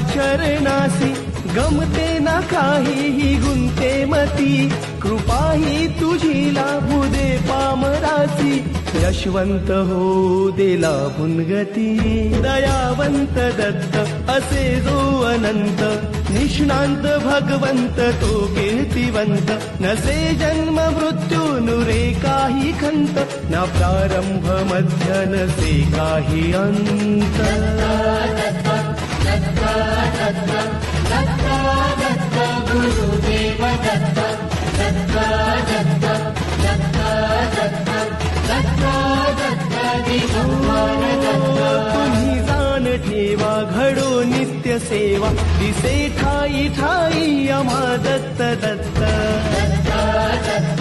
चरणासी. गमते ना काहीही गुंते मती. कृपाही तुझी लाभू दे पामरासी. यशवंत हो देला पुनगती दयावंत दत्त असे जो अनंत. निष्णांत भगवंत तो कीर्तिवंत नसे जन्म मृत्यू नुरे काही खंत ना प्रारंभ मध्य नसे काही अंत तुम्ही जाण ठेवा घडो दिसे ठाई ठाई अमा दत्त दत्त